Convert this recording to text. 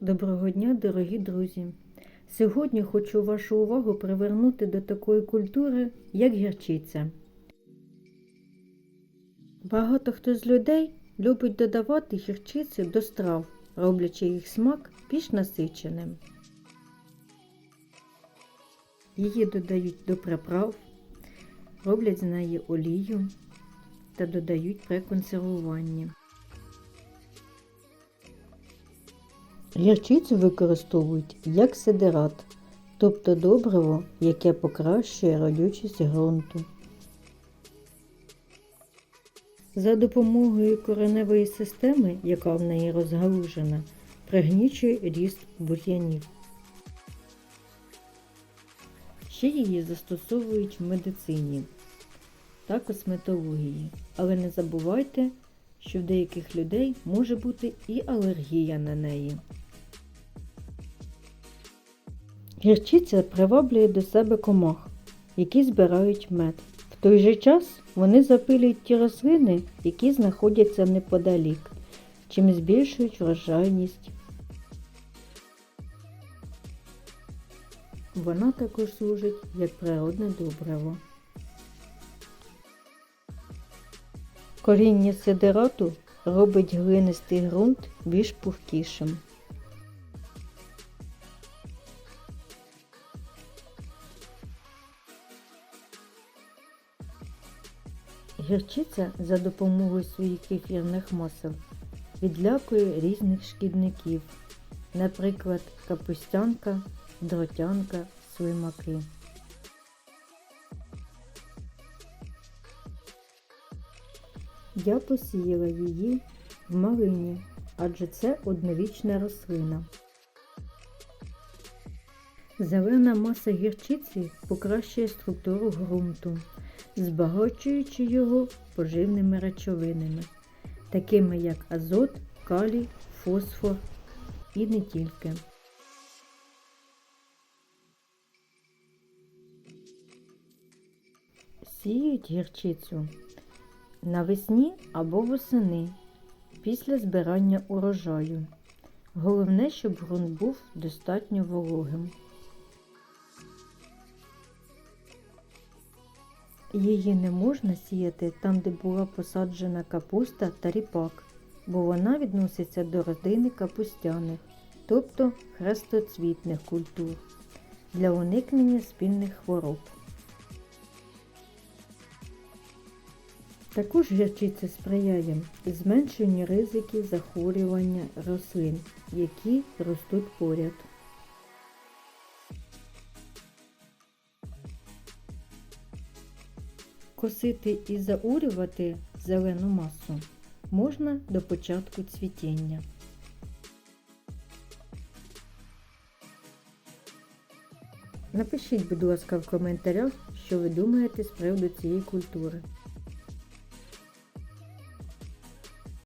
Доброго дня, дорогі друзі! Сьогодні хочу вашу увагу привернути до такої культури, як гірчиця. Багато хто з людей любить додавати гірчицю до страв, роблячи їх смак більш насиченим. Її додають до приправ, роблять з неї олію та додають при консервуванні. Гірчицю використовують як сидерат, тобто добриво, яке покращує родючість ґрунту. За допомогою кореневої системи, яка в неї розгалужена, пригнічує ріст бур'янів. Ще її застосовують в медицині та косметології, але не забувайте, що в деяких людей може бути і алергія на неї. Гірчиця приваблює до себе комах, які збирають мед. В той же час вони запилюють ті рослини, які знаходяться неподалік, чим збільшують врожайність. Вона також служить як природне добриво. Коріння сидерату робить глинистий ґрунт більш пухкішим. Гірчиця за допомогою своїх ефірних масел відлякує різних шкідників, наприклад, капустянка, дротянка, слимаки. Я посіяла її в малині, адже це одновічна рослина. Зелена маса гірчиці покращує структуру ґрунту, збагачуючи його поживними речовинами, такими як азот, калій, фосфор і не тільки. Сіють гірчицю навесні або восени після збирання урожаю. Головне, щоб ґрунт був достатньо вологим. Її не можна сіяти там, де була посаджена капуста та ріпак, бо вона відноситься до родини капустяних, тобто хрестоцвітних культур, для уникнення спільних хвороб. Також гірчиця сприяє зменшенню ризиків захворювання рослин, які ростуть поряд. Косити і заурювати зелену масу можна до початку цвітіння. Напишіть, будь ласка, в коментарях, що ви думаєте з приводу цієї культури.